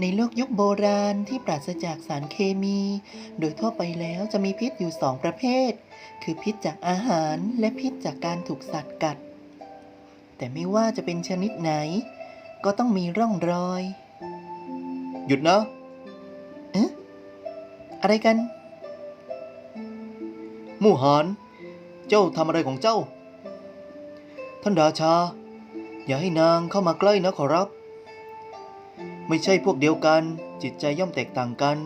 ในโลกยุคโบราณที่ปราศจากสารเคมี โดยทั่วไปแล้วจะมีพิษอยู่สองประเภท คือพิษจากอาหารและพิษจากการถูกสัตว์กัด แต่ไม่ว่าจะเป็นชนิดไหน ก็ต้องมีร่องรอย หยุดนะเอ๊ะอะไรกันหมู่หานเจ้าทำอะไรของเจ้า ท่านราชา อย่าให้นางเข้ามาใกล้นะขอรับ ไม่ใช่พวกเดียวกัน จิตใจย่อมแตกต่างกัน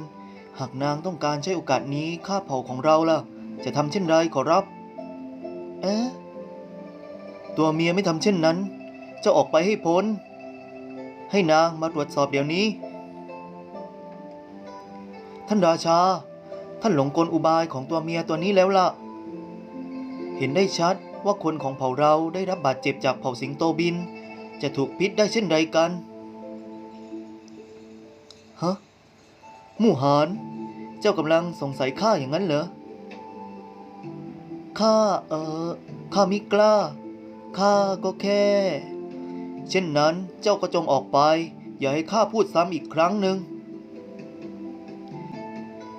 หากนางต้องการใช้โอกาสนี้ฆ่าเผ่าของเราล่ะ จะทำเช่นไรขอรับ เอ๊ะ ตัวเมียไม่ทำเช่นนั้นเจ้าออกไปให้พ้น ให้นางมาตรวจสอบเดี๋ยวนี้ ท่านราชา ท่านหลงกลอุบายของตัวเมียตัวนี้แล้วล่ะ เห็นได้ชัดว่าคนของเผ่าเราได้รับบาดเจ็บจากเผ่าสิงโตบิน จะถูกพิษได้เช่นไรกัน ฮะหมู่หาน เจ้ากำลังสงสัยข้าอย่างนั้นเหรอ ข้าเออข้ามิกล้า ข้าก็แค่ เช่นนั้นเจ้าก็จงออกไป อย่าให้ข้าพูดซ้ำอีกครั้งหนึ่ง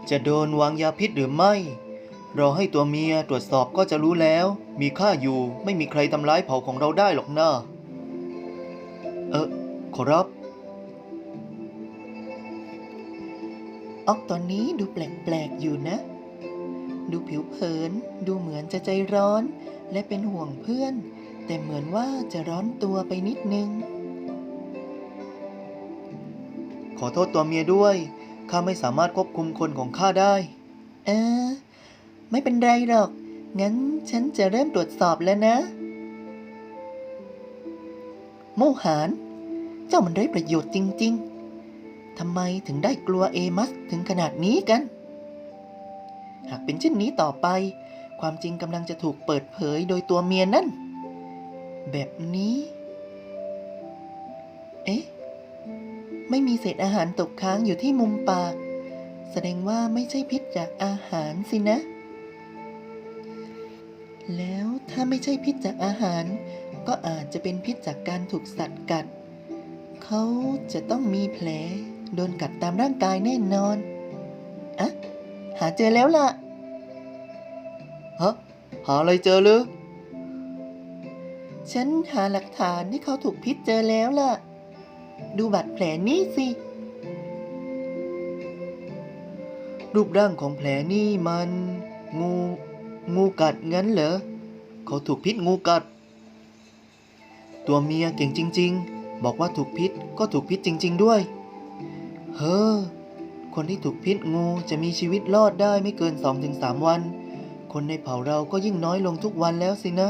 จะโดนวางยาพิษหรือไม่รอให้ตัวเมียตรวจสอบก็จะรู้แล้ว มีข้าอยู่ไม่มีใครทำร้ายเผ่าของเราได้หรอกนะเออขอรับ ออกตอนนี้ดูแปลกๆอยู่นะ ดูผิวเผิน ดูเหมือนจะใจร้อน และเป็นห่วงเพื่อน แต่เหมือนว่าจะร้อนตัวไปนิดนึง ขอโทษตัวเมียด้วย ข้าไม่สามารถควบคุมคนของข้าได้ เออ ไม่เป็นไรหรอก งั้นฉันจะเริ่มตรวจสอบแล้วนะ โมหาน เจ้ามันได้ประโยชน์จริง ๆ ทำไมถึงได้กลัวเอมัสถึงขนาดนี้กัน หากเป็นเช่นนี้ต่อไป ความจริงกำลังจะถูกเปิดเผยโดยตัวเมียนั่น แบบนี้ เอ๊ะ ไม่มีเศษอาหารตกค้างอยู่ที่มุมปาก แสดงว่าไม่ใช่พิษจากอาหารสินะ แล้วถ้าไม่ใช่พิษจากอาหาร ก็อาจจะเป็นพิษจากการถูกสัตว์กัดเขาจะต้องมีแผล โดนกัดตามร่างกายแน่นอนอะหาเจอแล้วล่ะฮะหาอะไรเจอหรือฉันหาหลักฐานที่เขาถูกพิษเจอแล้วล่ะ ดูบาดแผลนี่สิ รูปร่างของแผลนี่มัน งู งูกัดงั้นเหรอ เขาถูกพิษงูกัด ตัวเมียเก่งจริง ๆ บอกว่าถูกพิษก็ถูกพิษจริง ๆ ด้วย เฮ้อ คนที่ถูกพิษงูจะมีชีวิตรอดได้ไม่เกิน 2-3 วัน คนในเผ่าเราก็ยิ่งน้อยลงทุกวันแล้วสินะ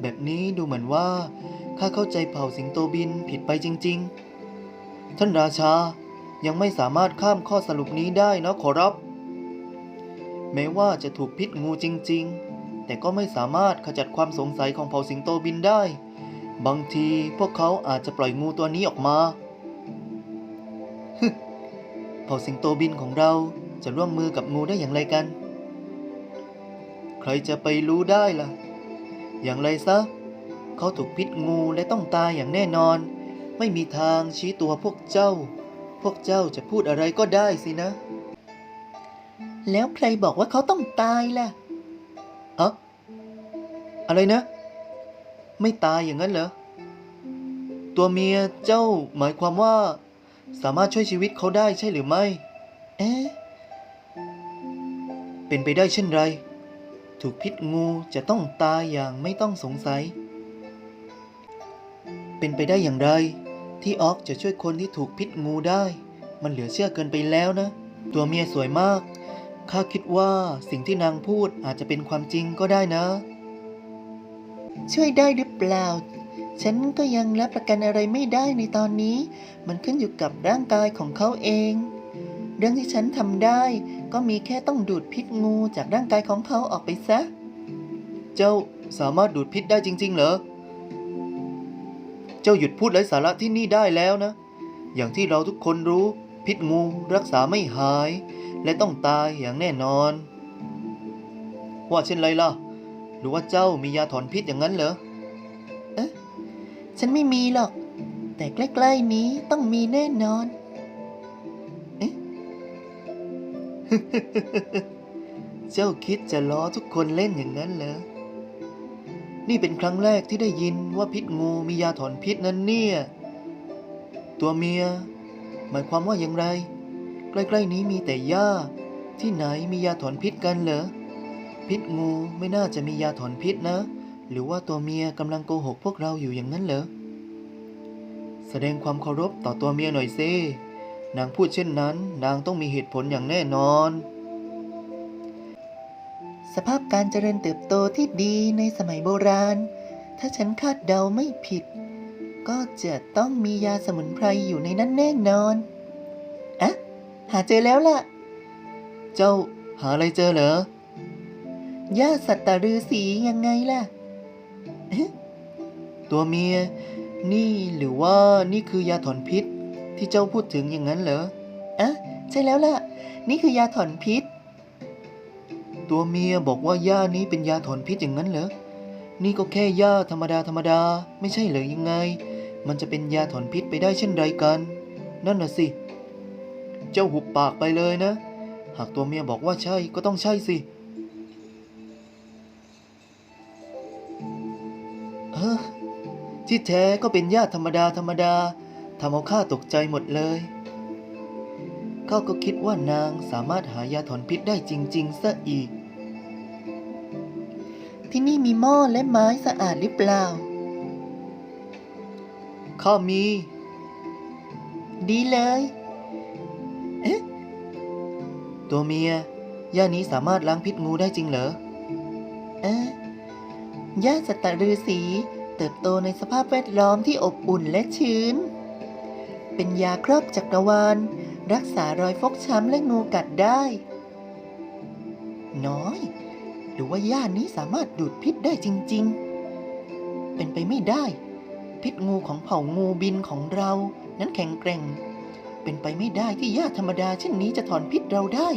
แบบนี้ดูเหมือนว่า ข้าเข้าใจเผ่าสิงโตบินผิดไปจริง ๆ ท่านราชายังไม่สามารถข้ามข้อสรุปนี้ได้นะขอรับ แม้ว่าจะถูกพิษงูจริง ๆ แต่ก็ไม่สามารถขจัดความสงสัยของเผ่าสิงโตบินได้ บางทีพวกเขาอาจจะปล่อยงูตัวนี้ออกมา ผ่าสิงโตบินของเราจะร่วมมือกับงูได้อย่างไรกัน ใครจะไปรู้ได้ล่ะ อย่างไรซะ เขาถูกพิษงูและต้องตายอย่างแน่นอน ไม่มีทางชี้ตัวพวกเจ้า พวกเจ้าจะพูดอะไรก็ได้สินะ แล้วใครบอกว่าเขาต้องตายล่ะอะอะไรนะ ไม่ตายอย่างนั้นเหรอ ตัวเมียเจ้าหมายความว่า สามารถช่วยชีวิตเขาได้ใช่หรือไม่ เอ๊ะ เป็นไปได้เช่นไร ถูกพิษงูจะต้องตายอย่างไม่ต้องสงสัย เป็นไปได้อย่างไร ที่ออกจะช่วยคนที่ถูกพิษงูได้ มันเหลือเชื่อเกินไปแล้วนะ ตัวเมียสวยมาก ข้าคิดว่าสิ่งที่นางพูดอาจจะเป็นความจริงก็ได้นะ ช่วยได้หรือเปล่า ฉันก็ยังรับประกันอะไรไม่ได้ในตอนนี้ มันขึ้นอยู่กับร่างกายของเขาเอง เรื่องที่ฉันทำได้ก็มีแค่ต้องดูดพิษงูจากร่างกายของเขาออกไปซะ เจ้าสามารถดูดพิษได้จริง ๆ เหรอ เจ้าหยุดพูดไร้สาระที่นี่ได้แล้วนะ อย่างที่เราทุกคนรู้ พิษงูรักษาไม่หาย และต้องตายอย่างแน่นอน ว่าเช่นไรล่ะ หรือว่าเจ้ามียาถอนพิษอย่างนั้นเหรอ ฉันไม่มีหรอก แต่ใกล้ๆนี้ต้องมีแน่นอนเจ้าคิดจะล้อทุกคนเล่นอย่างนั้นเหรอ นี่เป็นครั้งแรกที่ได้ยินว่าพิษงูมียาถอนพิษนั้นเนี่ย ตัวเมีย หมายความว่าอย่างไร ใกล้ๆนี้มีแต่หญ้า ที่ไหนมียาถอนพิษกันเหรอ พิษงูไม่น่าจะมียาถอนพิษนะ หรือว่าตัวเมียกำลังโกหกพวกเราอยู่อย่างนั้นเหรอ แสดงความเคารพต่อตัวเมียหน่อยสินางพูดเช่นนั้น นางต้องมีเหตุผลอย่างแน่นอน สภาพการเจริญเติบโตที่ดีในสมัยโบราณ ถ้าฉันคาดเดาไม่ผิด ก็จะต้องมียาสมุนไพรอยู่ในนั้นแน่นอนอะหาเจอแล้วล่ะ เจ้าหาอะไรเจอเหรอยาสัตตฤาษียังไงล่ะ ตัวเมีย นี่หรือว่านี่คือยาถอนพิษ ที่เจ้าพูดถึงอย่างนั้นเหรออะใช่แล้วล่ะ นี่คือยาถอนพิษ ตัวเมียบอกว่าหญ้านี้เป็นยาถอนพิษอย่างนั้นเหรอ นี่ก็แค่หญ้าธรรมดาธรรมดา ไม่ใช่เหรอยังไง มันจะเป็นยาถอนพิษไปได้เช่นไรกัน นั่นน่ะสิ เจ้าหุบปากไปเลยนะ หากตัวเมียบอกว่าใช่ก็ต้องใช่สิเออที่แท้ก็เป็นหญ้าธรรมดาธรรมดาทำเอาข้าตกใจหมดเลยข้าก็คิดว่านางสามารถหายาถอนพิษได้จริง ๆ ซะอีก ที่นี่มีหม้อและไม้สะอาดหรือเปล่า ข้ามี ดีเลย เอ๊ะ ตัวเมียย่านี้สามารถล้างพิษงูได้จริงเหรอ เอ๊ะ หญ้าสัตตฤาษีเติบโตในสภาพแวดล้อมที่อบอุ่นและชื้น เป็นยาครอบจักรวาล รักษารอยฟกช้ำและงูกัดได้ น้อย หรือว่าหญ้านี้สามารถดูดพิษได้จริง ๆ เป็นไปไม่ได้ พิษงูของเผ่างูบินของเรา นั้นแข็งแกร่ง เป็นไปไม่ได้ที่หญ้าธรรมดาเช่นนี้จะถอนพิษเราได้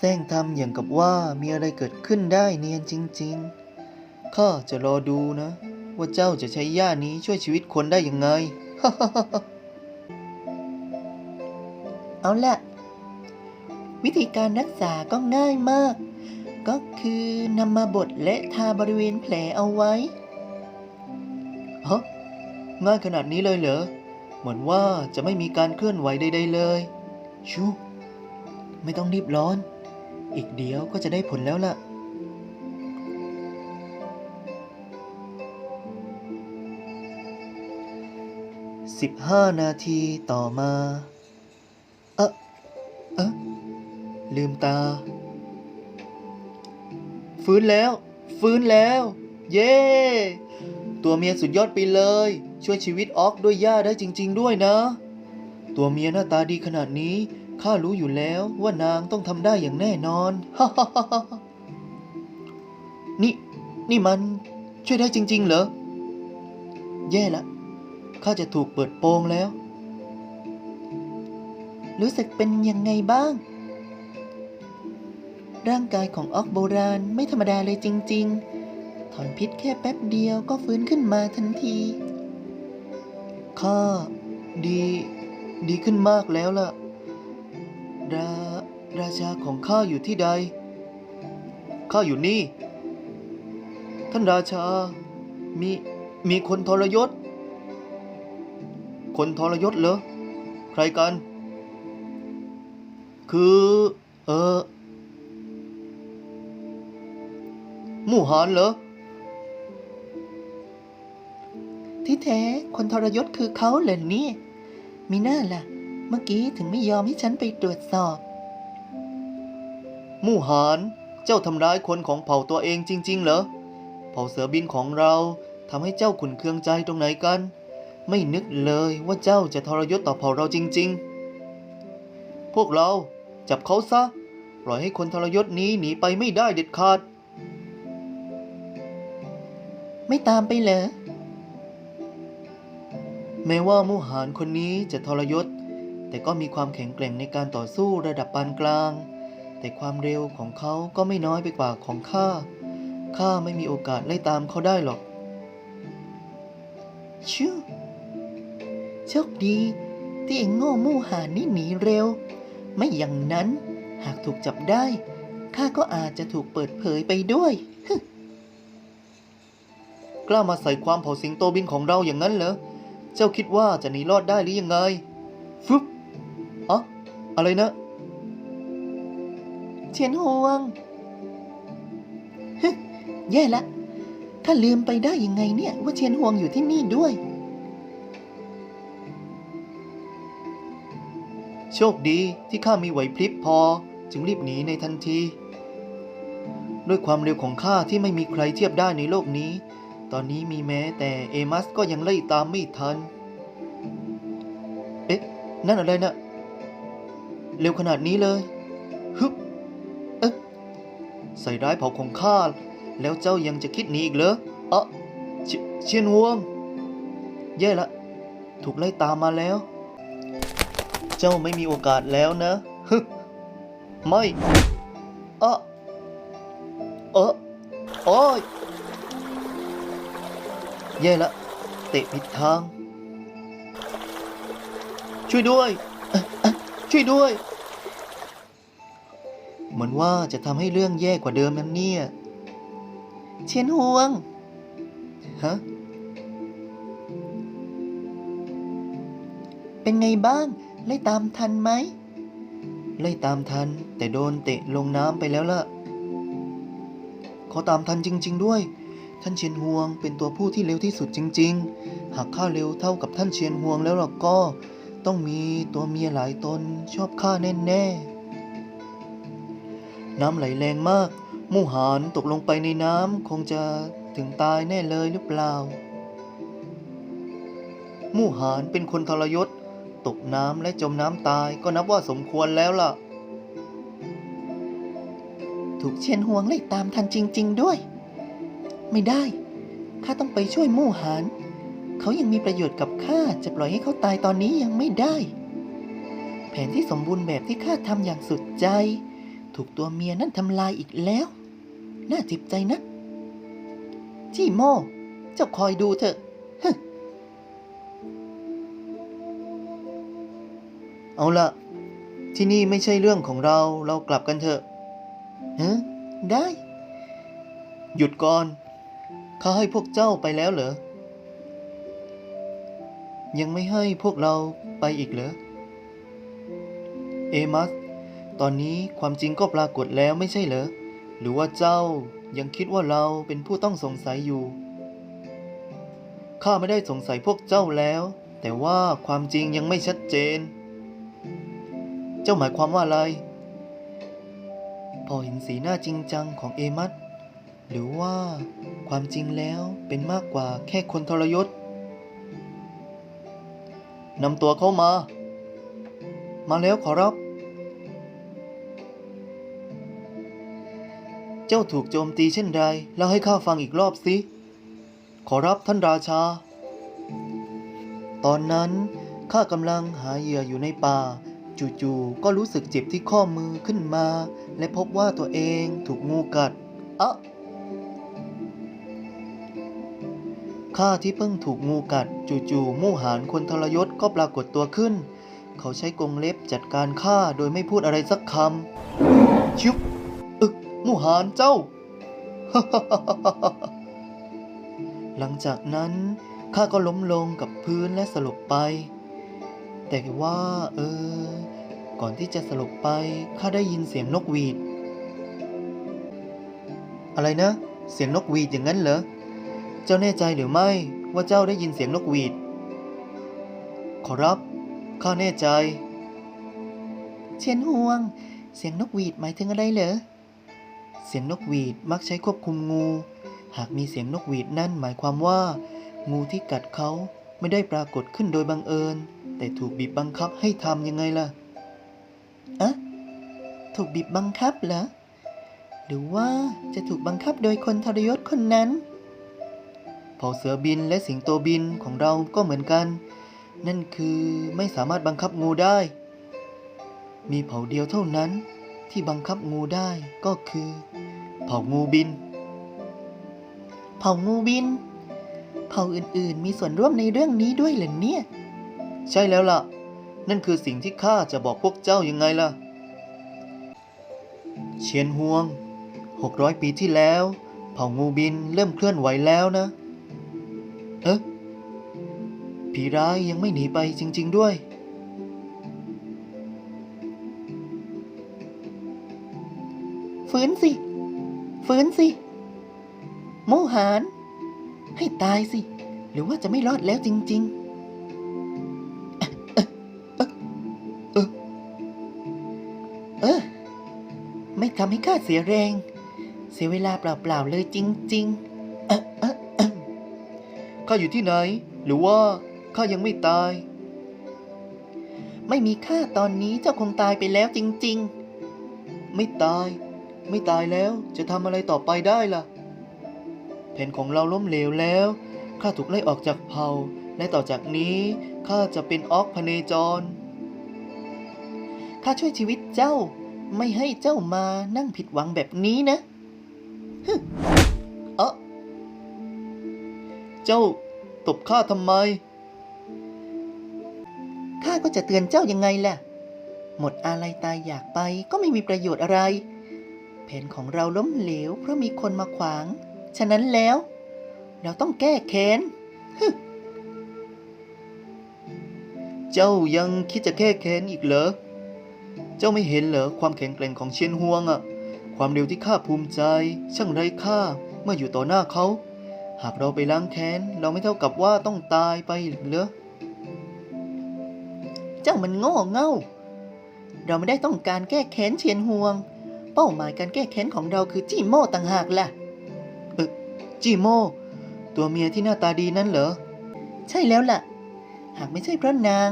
แซงทำอย่างกับว่ามีอะไรเกิดขึ้นได้เนียนจริง ๆ ข้าจะรอดูนะ ว่าเจ้าจะใช้ย่านี้ช่วยชีวิตคนได้ยังไง เอาละ วิธีการรักษาก็ง่ายมาก ก็คือนำมาบดและทาบริเวณแผลเอาไว้ฮะง่ายขนาดนี้เลยเหรอ เหมือนว่าจะไม่มีการเคลื่อนไหวใดๆเลย ชู ไม่ต้องรีบร้อน อีกเดียวก็จะได้ผลแล้วล่ะ สิบห้านาทีต่อมา เอะเอะลืมตา ฟื้นแล้ว ฟื้นแล้ว เย้ ตัวเมียสุดยอดไปเลย ช่วยชีวิตออกด้วยย่าได้จริง ๆ ด้วยนะ ตัวเมียหน้าตาดีขนาดนี้ ข้ารู้อยู่แล้วว่านางต้องทำได้อย่างแน่นอนนี่ นี่มันช่วยได้จริง ๆ เหรอ แย่ละ ข้าจะถูกเปิดโปงแล้ว รู้สึกเป็นยังไงบ้าง ร่างกายของออกโบราณไม่ธรรมดาเลยจริง ๆ ถอนพิษแค่แป๊บเดียวก็ฟื้นขึ้นมาทันที ข้า ดี ดีขึ้นมากแล้วล่ะ ราราชาของข้าอยู่ที่ใด ข้าอยู่นี่ ท่านราชา มีมีคนทรยศ คนทรยศเหรอ ใครกัน คือ เออมู่หานเหรอ ที่แท้คนทรยศคือเขาเหรอนี่ มีหน้าล่ะ เมื่อกี้ถึงไม่ยอมให้ฉันไปตรวจสอบ มู่หานเจ้าทำร้ายคนของเผ่าตัวเองจริง ๆ เหรอ เผ่าเสือบินของเราทำให้เจ้าขุนเคืองใจตรงไหนกัน ไม่นึกเลยว่าเจ้าจะทรยศต่อเผ่าเราจริง ๆ พวกเราจับเขาซะ ปล่อยให้คนทรยศนี้หนีไปไม่ได้เด็ดขาด ไม่ตามไปเหรอแม้ว่ามู่หานคนนี้จะทรยศ แต่ก็มีความแข็งแกร่งในการต่อสู้ระดับปานกลาง แต่ความเร็วของเขาก็ไม่น้อยไปกว่าของข้า ข้าไม่มีโอกาสไล่ตามเขาได้หรอก ชื่อโชคดีที่ไอ้โง่มู่หานนี่หนีเร็ว ไม่อย่างนั้นหากถูกจับได้ ข้าก็อาจจะถูกเปิดเผยไปด้วย กล้ามาใส่ความเผาสิงโตบินของเราอย่างนั้นเหรอ เจ้าคิดว่าจะหนีรอดได้หรือยังไงฟึบ อะไรนะเชียนฮวงฮแย่ละข้าลืมไปได้ยังไงเนี่ย ว่าเชียนฮวงอยู่ที่นี่ด้วย โชคดีที่ข้ามีไหวพริบพอจึงรีบหนีในทันที ด้วยความเร็วของข้าที่ไม่มีใครเทียบได้ในโลกนี้ ตอนนี้มีแม้แต่เอมัสก็ยังไล่ตามไม่ทัน เอ๊ะ นั่นอะไรนะ เร็วขนาดนี้เลย ฮึบเอ๊ะใส่ร้ายเผาของข้า แล้วเจ้ายังจะคิดหนีอีกเหรอเอะเชเชียนฮวง แย่ละ ถูกไล่ตามมาแล้ว เจ้าไม่มีโอกาสแล้วนะ ฮึไม่เอะเอะโอ้ยแย่ละ เตะผิดทาง ช่วยด้วย ช่วยด้วย เหมือนว่าจะทำให้เรื่องแย่กว่าเดิมนั้นเนี่ย เชียนฮวง ฮะ เป็นไงบ้าง ไล่ตามทันไหม ไล่ตามทัน แต่โดนเตะลงน้ำไปแล้วล่ะขาตามทันจริง ๆ ด้วย ท่านเชียนฮวงเป็นตัวผู้ที่เร็วที่สุดจริง ๆ หากข้าเร็วเท่ากับท่านเชียนฮวงแล้วล่ะก็ ต้องมีตัวเมียหลายตนชอบข้าแน่ๆน้ำไหลแรงมาก มู่หานตกลงไปในน้ำคงจะถึงตายแน่เลยหรือเปล่า มู่หานเป็นคนทรยศ ตกน้ำและจมน้ำตายก็นับว่าสมควรแล้วล่ะ ถูกเชียนฮวงไล่ตามทันจริง ๆ ด้วย ไม่ได้ ข้าต้องไปช่วยมู่หาน เขายังมีประโยชน์กับข้าจะปล่อยให้เขาตายตอนนี้ยังไม่ได้ แผนที่สมบูรณ์แบบที่ข้าทำอย่างสุดใจ ถูกตัวเมียนั่นทำลายอีกแล้ว น่าเจ็บใจนะจี้โม่เจ้าคอยดูเถอะเอาละที่นี่ไม่ใช่เรื่องของเราเรากลับกันเถอะฮะได้ หยุดก่อนข้าให้พวกเจ้าไปแล้วเหรอ ยังไม่ให้พวกเราไปอีกเหรอ เอมัส ตอนนี้ความจริงก็ปรากฏแล้วไม่ใช่เหรอ หรือว่าเจ้ายังคิดว่าเราเป็นผู้ต้องสงสัยอยู่ ข้าไม่ได้สงสัยพวกเจ้าแล้ว แต่ว่าความจริงยังไม่ชัดเจน เจ้าหมายความว่าอะไร พอเห็นสีหน้าจริงจังของเอมัส หรือว่าความจริงแล้วเป็นมากกว่าแค่คนทรยศ นำตัวเข้ามา มาแล้วขอรับ เจ้าถูกโจมตีเช่นไรเล่าให้ข้าฟังอีกรอบสิ ขอรับท่านราชา ตอนนั้นข้ากำลังหาเหยื่ออยู่ในป่า จู่ๆก็รู้สึกเจ็บที่ข้อมือขึ้นมา และพบว่าตัวเองถูกงูกัด อะ ข้าที่เพิ่งถูกงูกัด จู่ๆมู่หานคนทรยศก็ปรากฏตัวขึ้น เขาใช้กรงเล็บจัดการข้าโดยไม่พูดอะไรสักคำชิบอึกมู่หานเจ้า หลังจากนั้นข้าก็ล้มลงกับพื้นและสลบไป แต่ว่าเออ ก่อนที่จะสลบไปข้าได้ยินเสียงนกหวีด อะไรนะ เสียงนกหวีดอย่างนั้นเหรอ เจ้าแน่ใจหรือไม่ว่าเจ้าได้ยินเสียงนกหวีด ขอรับข้าแน่ใจ เชียนฮวง เสียงนกหวีดหมายถึงอะไรเหรอ เสียงนกหวีดมักใช้ควบคุมงู หากมีเสียงนกหวีดนั่นหมายความว่า งูที่กัดเขาไม่ได้ปรากฏขึ้นโดยบังเอิญ แต่ถูกบีบบังคับให้ทำยังไงล่ะอะถูกบีบบังคับเหรอ หรือว่าจะถูกบังคับโดยคนทรยศคนนั้น เผ่าเสือบินและสิงโตบินของเราก็เหมือนกัน นั่นคือไม่สามารถบังคับงูได้ มีเผ่าเดียวเท่านั้นที่บังคับงูได้ก็คือ เผ่างูบิน เผ่างูบิน เผ่าอื่นๆมีส่วนร่วมในเรื่องนี้ด้วยเหรอเนี่ย ใช่แล้วล่ะ นั่นคือสิ่งที่ข้าจะบอกพวกเจ้ายังไงล่ะ เชียนฮวง 600 ปีที่แล้ว เผ่างูบินเริ่มเคลื่อนไหวแล้วนะ เอ๊ะผีร้ายยังไม่หนีไปจริง ๆด้วยฟื้นสิฟื้นสิ โมหาน ให้ตายสิ หรือว่าจะไม่รอดแล้วจริงๆเออเออไม่ทำให้ข้าเสียแรง เสียเวลาเปล่าๆเลยจริง ๆ ข้าอยู่ที่ไหน หรือว่าข้ายังไม่ตาย ไม่มีข้าตอนนี้เจ้าคงตายไปแล้วจริง ๆ ไม่ตาย ไม่ตายแล้วจะทำอะไรต่อไปได้ล่ะ แผนของเราล้มเหลวแล้วข้าถูกไล่ออกจากเผ่าและต่อจากนี้ข้าจะเป็นออกพเนจรข้าช่วยชีวิตเจ้าไม่ให้เจ้ามานั่งผิดหวังแบบนี้นะเอะ เจ้าตบข้าทำไม ข้าก็จะเตือนเจ้ายังไงล่ะ หมดอะไรตายอยากไปก็ไม่มีประโยชน์อะไร แผนของเราล้มเหลวเพราะมีคนมาขวาง ฉะนั้นแล้ว เราต้องแก้แค้น เจ้ายังคิดจะแก้แค้นอีกเหรอ เจ้าไม่เห็นเหรอความแข็งแกร่งของเชียนฮวงอะความเร็วที่ข้าภูมิใจ ช่างไร้ค่าเมื่ออยู่ต่อหน้าเขา หากเราไปล้างแค้น เราไม่เท่ากับว่าต้องตายไปเหรอ เจ้ามันโง่เง่า เราไม่ได้ต้องการแก้แค้นเชียนห่วง เป้าหมายการแก้แค้นของเราคือจีโม่ต่างหากล่ะจีโม่ตัวเมียที่หน้าตาดีนั่นเหรอ ใช่แล้วล่ะ หากไม่ใช่เพราะนาง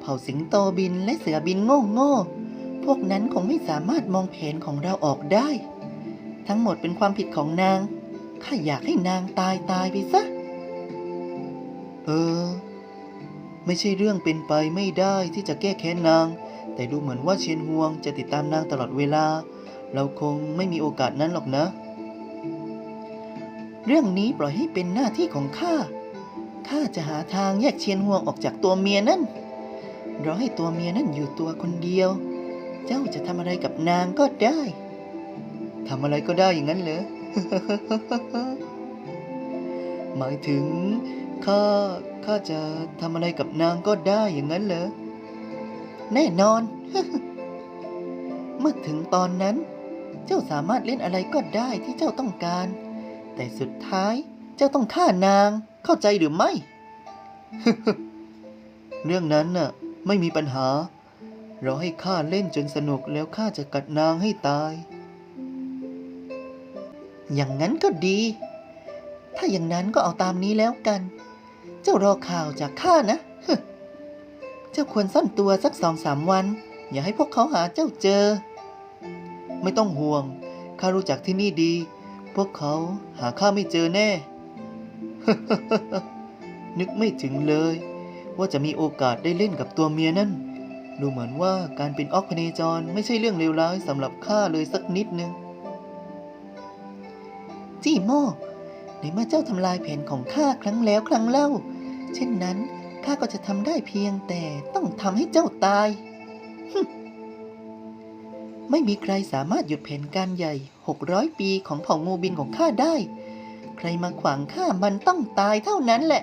เผ่าสิงโตบินและเสือบินโง่โง่พวกนั้นคงไม่สามารถมองแผนของเราออกได้ ทั้งหมดเป็นความผิดของนาง ข้าอยากให้นางตายตายไปซะ เออ ไม่ใช่เรื่องเป็นไปไม่ได้ที่จะแก้แค้นนาง แต่ดูเหมือนว่าเชียนฮวงจะติดตามนางตลอดเวลา เราคงไม่มีโอกาสนั้นหรอกนะ เรื่องนี้ปล่อยให้เป็นหน้าที่ของข้า ข้าจะหาทางแยกเชียนห่วงออกจากตัวเมียนั่น เรอให้ตัวเมียนั่นอยู่ตัวคนเดียว เจ้าจะทำอะไรกับนางก็ได้ทำอะไรก็ได้อย่างนั้นเหรอ หมายถึงข้าข้าจะทำอะไรกับนางก็ได้อย่างนั้นเหรอ แน่นอน เมื่อถึงตอนนั้น เจ้าสามารถเล่นอะไรก็ได้ที่เจ้าต้องการ แต่สุดท้ายเจ้าต้องฆ่านางเข้าใจหรือไม่ เรื่องนั้นน่ะ ไม่มีปัญหา เราให้ข้าเล่นจนสนุกแล้วข้าจะกัดนางให้ตาย อย่างนั้นก็ดี ถ้าอย่างนั้นก็เอาตามนี้แล้วกัน เจ้ารอข่าวจากข้านะ เจ้าควรซ่อนตัวสักสองสามวัน อย่าให้พวกเขาหาเจ้าเจอ ไม่ต้องห่วง ข้ารู้จักที่นี่ดี พวกเขาหาข้าไม่เจอแน่ นึกไม่ถึงเลย ว่าจะมีโอกาสได้เล่นกับตัวเมียนั่นดูเหมือนว่าการเป็นออกพเนจรไม่ใช่เรื่องเลวร้ายสำหรับข้าเลยสักนิดนึง จี้โม่ในเมื่อเจ้าทำลายแผนของข้าครั้งแล้วครั้งเล่า เช่นนั้นข้าก็จะทำได้เพียงแต่ต้องทำให้เจ้าตายฮึไม่มีใครสามารถหยุดแผนการใหญ่ 600 ปีของเผ่างูบินของข้าได้ ใครมาขวางข้ามันต้องตายเท่านั้นแหละ